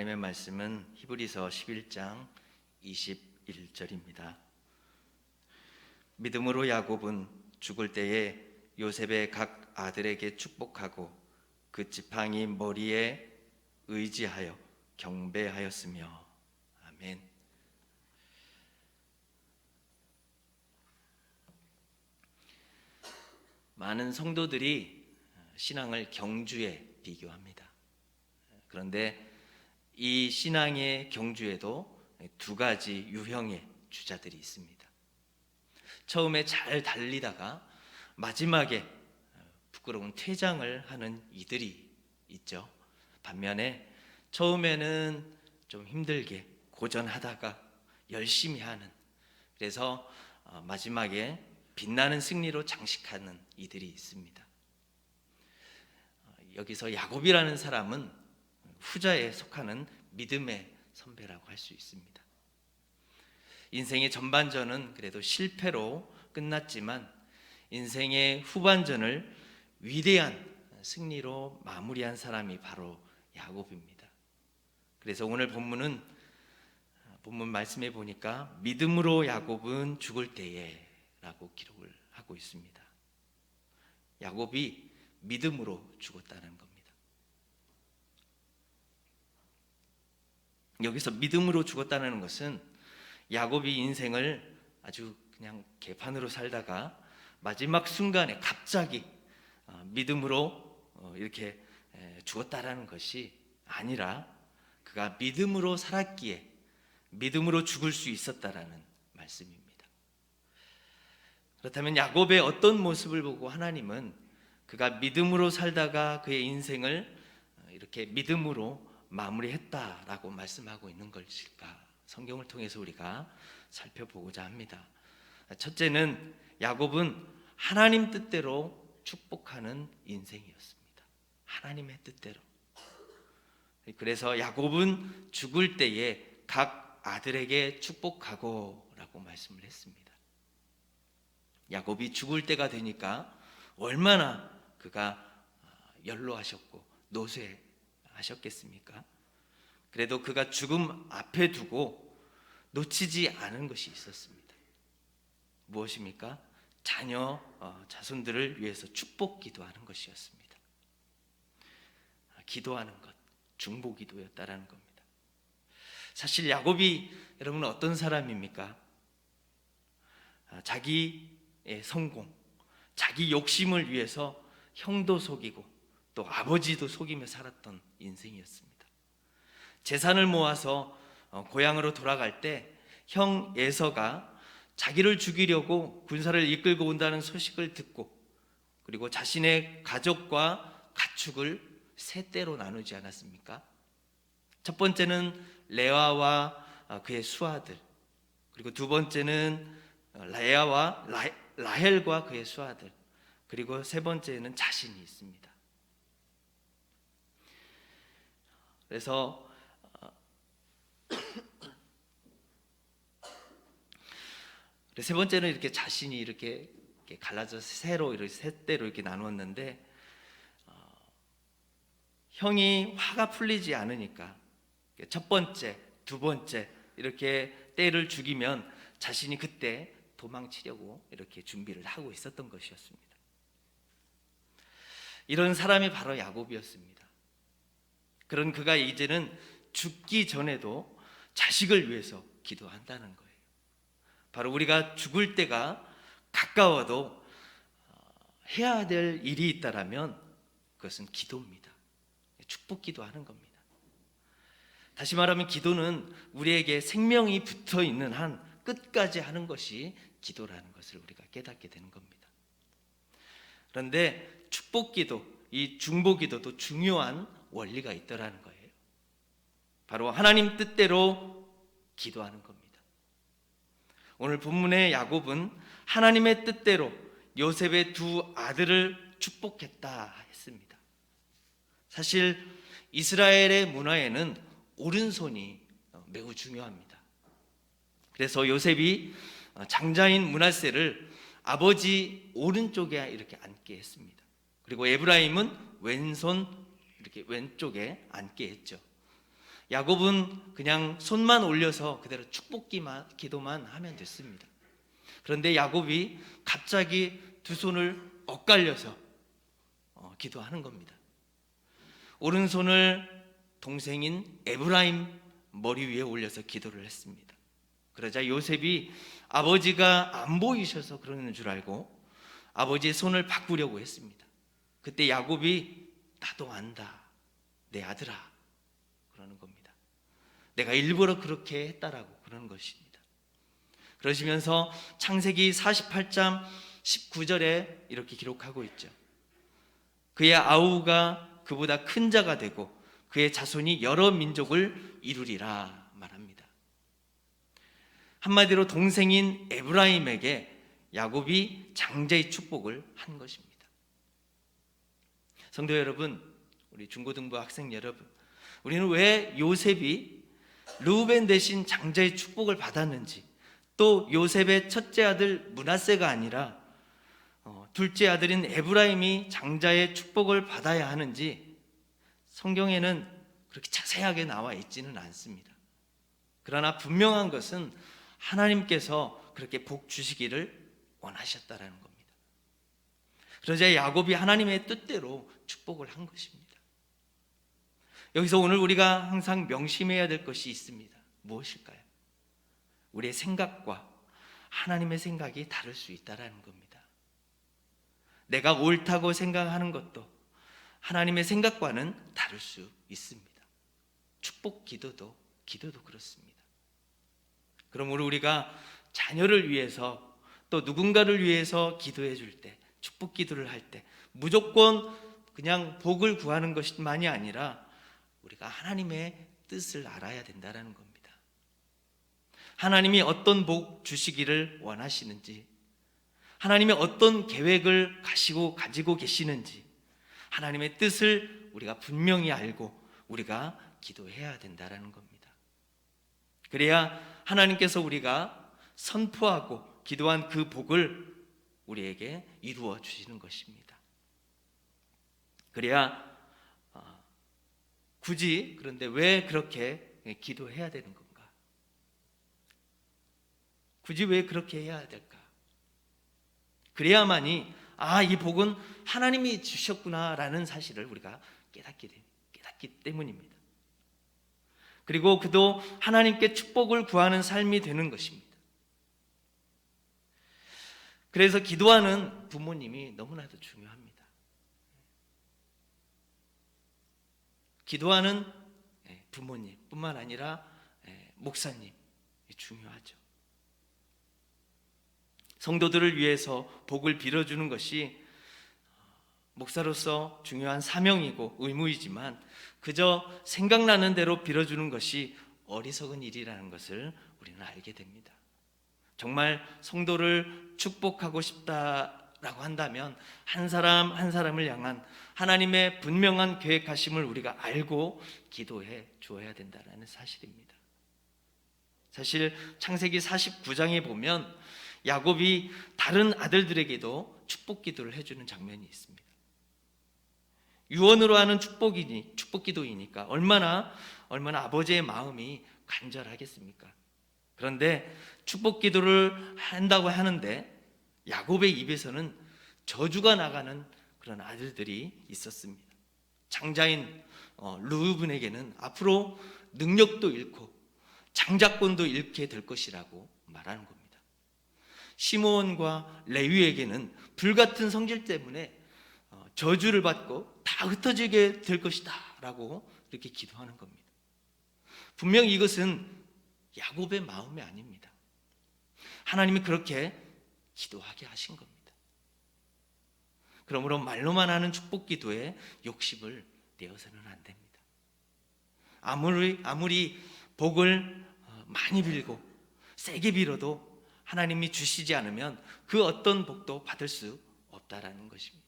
하나님의 말씀은 히브리서 11장 21절입니다. 믿음으로 야곱은 죽을 때에 요셉의 각 아들에게 축복하고 그 지팡이 머리에 의지하여 경배하였으며 아멘. 많은 성도들이 신앙을 경주에 비교합니다. 그런데 이 신앙의 경주에도 두 가지 유형의 주자들이 있습니다. 처음에 잘 달리다가 마지막에 부끄러운 퇴장을 하는 이들이 있죠. 반면에 처음에는 좀 힘들게 고전하다가 열심히 하는 그래서 어, 마지막에 빛나는 승리로 장식하는 이들이 있습니다. 어, 여기서 야곱이라는 사람은 후자에 속하는 믿음의 선배라고 할 수 있습니다. 인생의 전반전은 그래도 실패로 끝났지만 인생의 후반전을 위대한 승리로 마무리한 사람이 바로 야곱입니다. 그래서 오늘 본문은 본문 말씀해 보니까 믿음으로 야곱은 죽을 때에라고 기록을 하고 있습니다. 야곱이 믿음으로 죽었다는 겁니다. 여기서 믿음으로 죽었다는 것은 야곱이 인생을 아주 그냥 개판으로 살다가 마지막 순간에 갑자기 어, 믿음으로 어, 이렇게 죽었다라는 것이 아니라 그가 믿음으로 살았기에 믿음으로 죽을 수 있었다라는 말씀입니다. 그렇다면 야곱의 어떤 모습을 보고 하나님은 그가 믿음으로 살다가 그의 인생을 어, 이렇게 믿음으로 마무리했다라고 말씀하고 있는 것일까? 성경을 통해서 우리가 살펴보고자 합니다. 첫째는 야곱은 하나님 뜻대로 축복하는 인생이었습니다. 하나님의 뜻대로. 그래서 야곱은 죽을 때에 각 아들에게 축복하고라고 말씀을 했습니다. 야곱이 죽을 때가 되니까 얼마나 그가 연로하셨고 노쇠하셨겠습니까? 그래도 그가 죽음 앞에 두고 놓치지 않은 것이 있었습니다. 무엇입니까? 자녀 어, 자손들을 위해서 축복 기도하는 것이었습니다. 아, 기도하는 것, 중보 기도였다라는 겁니다. 사실 야곱이 여러분 어떤 사람입니까? 아, 자기의 성공, 자기 욕심을 위해서 형도 속이고 또 아버지도 속이며 살았던 인생이었습니다. 재산을 모아서 어, 고향으로 돌아갈 때형 예서가 자기를 죽이려고 군사를 이끌고 온다는 소식을 듣고 그리고 자신의 가족과 가축을 세 때로 나누지 않았습니까? 첫 번째는 레아와 어, 그의 수아들 그리고 두 번째는 어, 레아와 라헬과 그의 수아들 그리고 세 번째는 자신이 있습니다. 그래서 세 번째는 이렇게 자신이 이렇게, 갈라져서 새로 이렇게 세 대로 이렇게 나누었는데 어, 형이 화가 풀리지 않으니까 첫 번째, 두 번째 이렇게 때를 죽이면 자신이 그때 도망치려고 이렇게 준비를 하고 있었던 것이었습니다. 이런 사람이 바로 야곱이었습니다. 그런 그가 이제는 죽기 전에도 자식을 위해서 기도한다는 거예요. 바로 우리가 죽을 때가 가까워도 어, 해야 될 일이 있다라면 그것은 기도입니다. 축복 기도하는 겁니다. 다시 말하면 기도는 우리에게 생명이 붙어 있는 한 끝까지 하는 것이 기도라는 것을 우리가 깨닫게 되는 겁니다. 그런데 축복 기도, 이 중보 기도도 중요한 원리가 있더라는 거예요. 바로 하나님 뜻대로 기도하는 겁니다. 오늘 본문의 야곱은 하나님의 뜻대로 요셉의 두 아들을 축복했다 했습니다. 사실 이스라엘의 문화에는 오른손이 매우 중요합니다. 그래서 요셉이 장자인 문하세를 아버지 오른쪽에 이렇게 앉게 했습니다. 그리고 에브라임은 왼손 이렇게 왼쪽에 앉게 했죠. 야곱은 그냥 손만 올려서 그대로 축복기만 기도만 하면 됐습니다. 그런데 야곱이 갑자기 두 손을 엇갈려서 어, 기도하는 겁니다. 오른손을 동생인 에브라임 머리 위에 올려서 기도를 했습니다. 그러자 요셉이 아버지가 안 보이셔서 그러는 줄 알고 아버지의 손을 바꾸려고 했습니다. 그때 야곱이 나도 안다. 내 아들아. 내가 일부러 그렇게 했다라고 그러는 것입니다. 그러시면서 창세기 48장 19절에 이렇게 기록하고 있죠. 그의 아우가 그보다 큰 자가 되고 그의 자손이 여러 민족을 이루리라 말합니다. 한마디로 동생인 에브라임에게 야곱이 장자의 축복을 한 것입니다. 성도 여러분, 우리 중고등부 학생 여러분, 우리는 왜 요셉이 루벤 대신 장자의 축복을 받았는지, 또 요셉의 첫째 아들 문하세가 아니라 어, 둘째 아들인 에브라임이 장자의 축복을 받아야 하는지 성경에는 그렇게 자세하게 나와 있지는 않습니다. 그러나 분명한 것은 하나님께서 그렇게 복 주시기를 원하셨다라는 겁니다. 그러자 야곱이 하나님의 뜻대로 축복을 한 것입니다. 여기서 오늘 우리가 항상 명심해야 될 것이 있습니다. 무엇일까요? 우리의 생각과 하나님의 생각이 다를 수 있다라는 겁니다. 내가 옳다고 생각하는 것도 하나님의 생각과는 다를 수 있습니다. 축복 기도도 기도도 그렇습니다. 그러므로 우리가 자녀를 위해서 또 누군가를 위해서 기도해 줄 때, 축복 기도를 할 때 무조건 그냥 복을 구하는 것만이 아니라 우리가 하나님의 뜻을 알아야 된다라는 겁니다. 하나님이 어떤 복 주시기를 원하시는지, 하나님이 어떤 계획을 가시고 가지고 계시는지, 하나님의 뜻을 우리가 분명히 알고 우리가 기도해야 된다라는 겁니다. 그래야 하나님께서 우리가 선포하고 기도한 그 복을 우리에게 이루어 주시는 것입니다. 그래야 어, 굳이 그런데 왜 그렇게 기도해야 되는 건가? 굳이 왜 그렇게 해야 될까? 그래야만이 아, 이 복은 하나님이 주셨구나라는 사실을 우리가 깨닫게 됩니다. 깨닫기 때문입니다. 그리고 그도 하나님께 축복을 구하는 삶이 되는 것입니다. 그래서 기도하는 부모님이 너무나도 중요합니다. 기도하는 예, 부모님뿐만 아니라 예, 목사님 중요하죠. 성도들을 위해서 복을 빌어주는 것이 목사로서 중요한 사명이고 의무이지만 그저 생각나는 대로 빌어주는 것이 어리석은 일이라는 것을 우리는 알게 됩니다. 정말 성도를 축복하고 싶다 라고 한다면 한 사람 한 사람을 향한 하나님의 분명한 계획하심을 우리가 알고 기도해 주어야 된다는 사실입니다. 사실 창세기 49장에 보면 야곱이 다른 아들들에게도 축복 기도를 해주는 장면이 있습니다. 유언으로 하는 축복이니 축복 기도이니까 얼마나 얼마나 아버지의 마음이 간절하겠습니까? 그런데 축복 기도를 한다고 하는데 야곱의 입에서는 저주가 나가는 그런 아들들이 있었습니다. 장자인 어, 루브에게는 앞으로 능력도 잃고 장자권도 잃게 될 것이라고 말하는 겁니다. 시므온과 레위에게는 불같은 성질 때문에 어, 저주를 받고 다 흩어지게 될 것이다라고 이렇게 기도하는 겁니다. 분명 이것은 야곱의 마음이 아닙니다. 하나님이 그렇게 기도하게 하신 겁니다. 그러므로 말로만 하는 축복 기도에 욕심을 내어서는 안 됩니다. 아무리 아무리 복을 어, 많이 빌고 세게 빌어도 하나님이 주시지 않으면 그 어떤 복도 받을 수 없다라는 것입니다.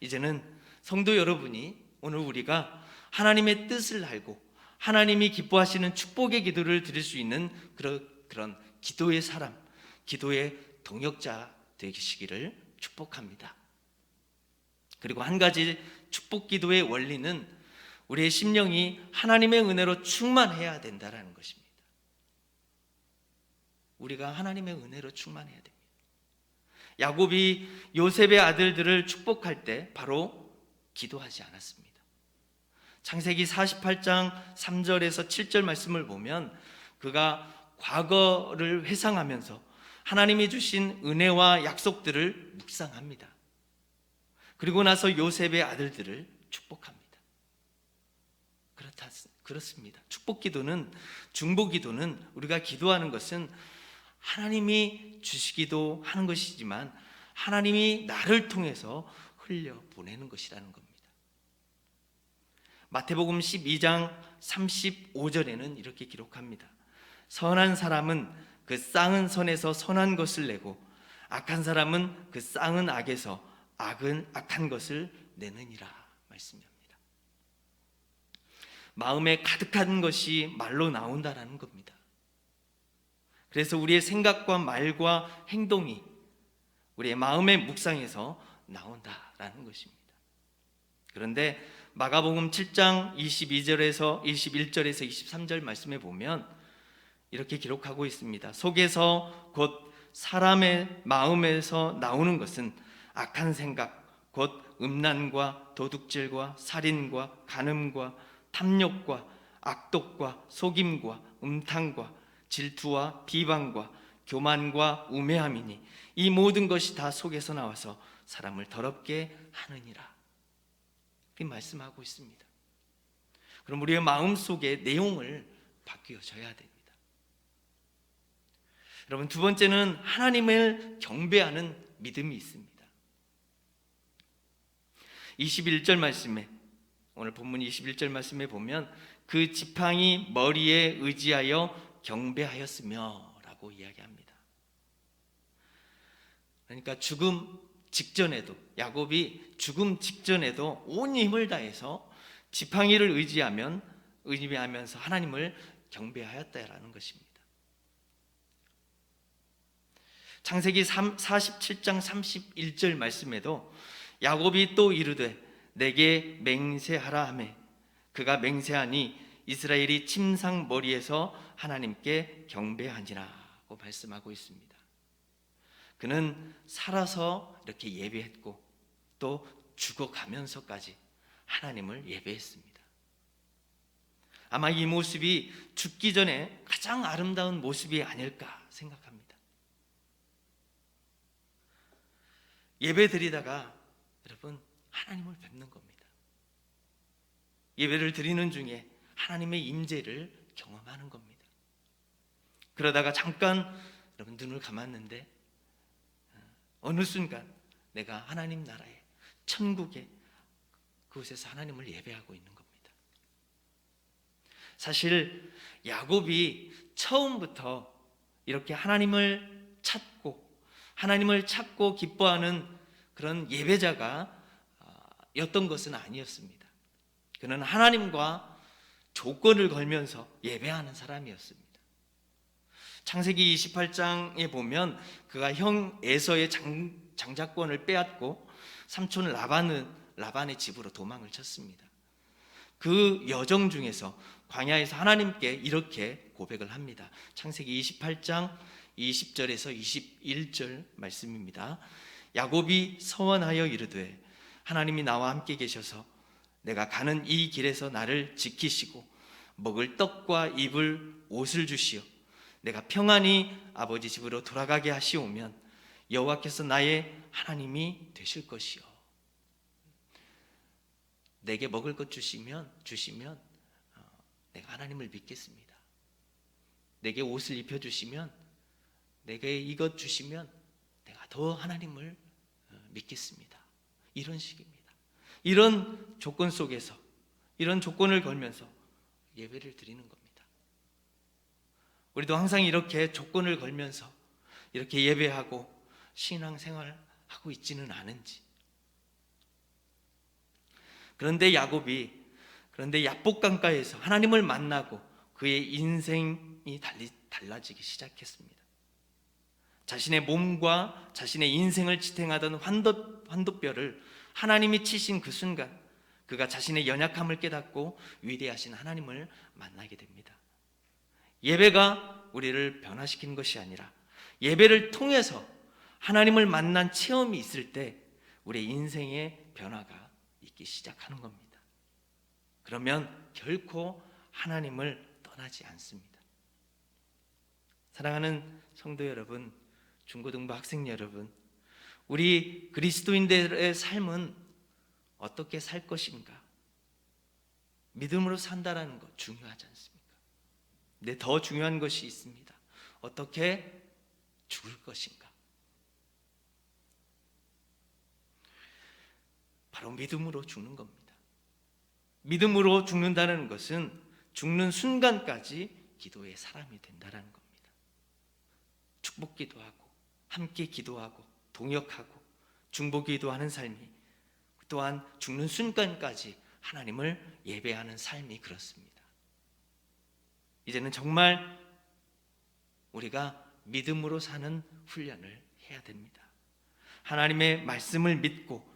이제는 성도 여러분이 오늘 우리가 하나님의 뜻을 알고 하나님이 기뻐하시는 축복의 기도를 드릴 수 있는 그런 그런 기도의 사람, 기도의 동역자 되시기를 축복합니다. 그리고 한 가지 축복 기도의 원리는 우리의 심령이 하나님의 은혜로 충만해야 된다라는 것입니다. 우리가 하나님의 은혜로 충만해야 됩니다. 야곱이 요셉의 아들들을 축복할 때 바로 기도하지 않았습니다. 창세기 48장 3절에서 7절 말씀을 보면 그가 과거를 회상하면서 하나님이 주신 은혜와 약속들을 묵상합니다. 그리고 나서 요셉의 아들들을 축복합니다. 그렇다 그렇습니다. 축복 기도는 중보 기도는 우리가 기도하는 것은 하나님이 주시기도 하는 것이지만 하나님이 나를 통해서 흘려 보내는 것이라는 겁니다. 마태복음 12장 35절에는 이렇게 기록합니다. 선한 사람은 그 쌍은 선에서 선한 것을 내고 악한 사람은 그 쌍은 악에서 악은 악한 것을 내느니라 말씀합니다. 마음에 가득한 것이 말로 나온다라는 겁니다. 그래서 우리의 생각과 말과 행동이 우리의 마음의 묵상에서 나온다라는 것입니다. 그런데 마가복음 7장 22절에서 21절에서 23절 말씀에 보면 이렇게 기록하고 있습니다. 속에서 곧 사람의 마음에서 나오는 것은 악한 생각, 곧 음란과 도둑질과 살인과 간음과 탐욕과 악독과 속임과 음탕과 질투와 비방과 교만과 우매함이니 이 모든 것이 다 속에서 나와서 사람을 더럽게 하느니라. 이 말씀하고 있습니다. 그럼 우리의 마음 속의 내용을 바뀌어져야 됩니다. 여러분 두 번째는 하나님을 경배하는 믿음이 있습니다. 21절 말씀에 오늘 본문 21절 말씀에 보면 그 지팡이 머리에 의지하여 경배하였으며라고 이야기합니다. 그러니까 죽음 직전에도 야곱이 죽음 직전에도 온 힘을 다해서 지팡이를 의지하면 의지하면서 하나님을 경배하였다라는 것입니다. 창세기 47장 31절 말씀에도 야곱이 또 이르되 내게 맹세하라 하매 그가 맹세하니 이스라엘이 침상 머리에서 하나님께 경배하니라고 말씀하고 있습니다. 그는 살아서 이렇게 예배했고 또 죽어가면서까지 하나님을 예배했습니다. 아마 이 모습이 죽기 전에 가장 아름다운 모습이 아닐까 생각합니다. 예배 드리다가 여러분 하나님을 뵙는 겁니다. 예배를 드리는 중에 하나님의 임재를 경험하는 겁니다. 그러다가 잠깐 여러분 눈을 감았는데 어, 어느 순간 내가 하나님 나라에 천국에 그곳에서 하나님을 예배하고 있는 겁니다. 사실 야곱이 처음부터 이렇게 하나님을 찾고 하나님을 찾고 기뻐하는 그런 예배자가 어, 였던 것은 아니었습니다. 그는 하나님과 조건을 걸면서 예배하는 사람이었습니다. 창세기 28장에 보면 그가 형 에서의 장, 장자권을 빼앗고 삼촌 라반은 라반의 집으로 도망을 쳤습니다. 그 여정 중에서 광야에서 하나님께 이렇게 고백을 합니다. 창세기 28장 20절에서 21절 말씀입니다. 야곱이 서원하여 이르되 하나님이 나와 함께 계셔서 내가 가는 이 길에서 나를 지키시고 먹을 떡과 입을 옷을 주시어 내가 평안히 아버지 집으로 돌아가게 하시오면 여호와께서 나의 하나님이 되실 것이요 내게 먹을 것 주시면 주시면 어, 내가 하나님을 믿겠습니다. 내게 옷을 입혀 주시면 내게 이것 주시면 내가 더 하나님을 어, 믿겠습니다. 이런 식입니다. 이런 조건 속에서 이런 조건을 걸면서 예배를 드리는 겁니다. 우리도 항상 이렇게 조건을 걸면서 이렇게 예배하고 신앙생활 하고 있지는 않은지. 그런데 야곱이 그런데 야복강가에서 하나님을 만나고 그의 인생이 달리, 달라지기 시작했습니다. 자신의 몸과 자신의 인생을 지탱하던 환도, 환도뼈를 하나님이 치신 그 순간 그가 자신의 연약함을 깨닫고 위대하신 하나님을 만나게 됩니다. 예배가 우리를 변화시키는 것이 아니라 예배를 통해서 하나님을 만난 체험이 있을 때 우리의 인생의 변화가 있기 시작하는 겁니다. 그러면 결코 하나님을 떠나지 않습니다. 사랑하는 성도 여러분, 중고등부 학생 여러분, 우리 그리스도인들의 삶은 어떻게 살 것인가? 믿음으로 산다라는 것 중요하지 않습니까? 근데 더 중요한 것이 있습니다. 어떻게 죽을 것인가? 바로 믿음으로 죽는 겁니다. 믿음으로 죽는다는 것은 죽는 순간까지 기도의 사람이 된다는 겁니다. 축복 기도하고 함께 기도하고 동역하고 중보 기도하는 삶이 또한 죽는 순간까지 하나님을 예배하는 삶이 그렇습니다. 이제는 정말 우리가 믿음으로 사는 훈련을 해야 됩니다. 하나님의 말씀을 믿고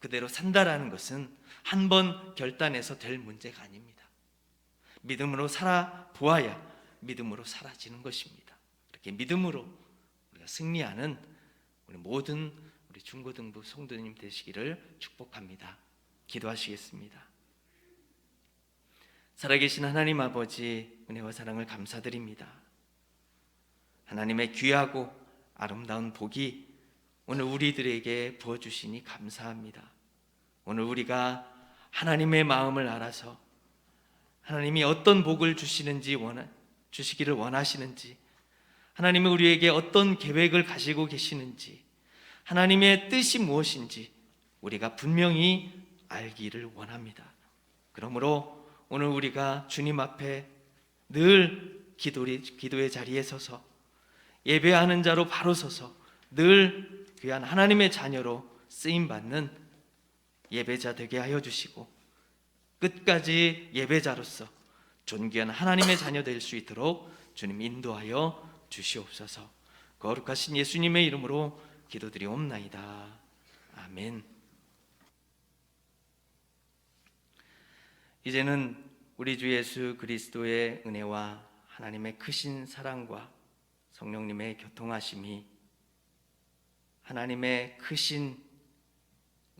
그대로 산다라는 것은 한 번 결단해서 될 문제가 아닙니다. 믿음으로 살아 보아야 믿음으로 사라지는 것입니다. 이렇게 믿음으로 승리하는 우리 모든 우리 중고등부 성도님 되시기를 축복합니다. 기도하시겠습니다. 살아계신 하나님 아버지 은혜와 사랑을 감사드립니다. 하나님의 귀하고 아름다운 복이 오늘 우리들에게 부어주시니 감사합니다. 오늘 우리가 하나님의 마음을 알아서 하나님이 어떤 복을 주시는지 원하, 주시기를 원하시는지 하나님이 우리에게 어떤 계획을 가지고 계시는지 하나님의 뜻이 무엇인지 우리가 분명히 알기를 원합니다. 그러므로 오늘 우리가 주님 앞에 늘 기도의 자리에 서서 예배하는 자로 바로 서서 늘 귀한 하나님의 자녀로 쓰임 받는 예배자 되게 하여 주시고 끝까지 예배자로서 존귀한 하나님의 자녀 될 수 있도록 주님 인도하여 주시옵소서. 거룩하신 예수님의 이름으로 기도드리옵나이다. 아멘. 이제는 우리 주 예수 그리스도의 은혜와 하나님의 크신 사랑과 성령님의 교통하심이 하나님의 크신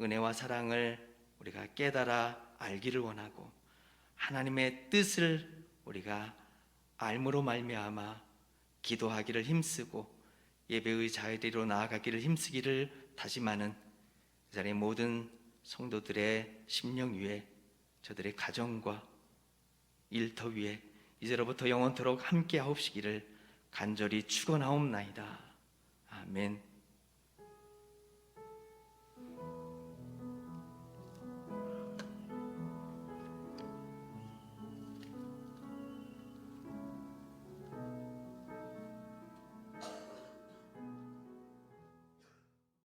은혜와 사랑을 우리가 깨달아 알기를 원하고 하나님의 뜻을 우리가 알므로 말미암아 기도하기를 힘쓰고 예배의 자리로 나아가기를 힘쓰기를 다짐하는 이 자리의 모든 성도들의 심령 위에 저들의 가정과 일터 위에 이제로부터 영원토록 함께 하옵시기를 간절히 축원하옵나이다. 아멘.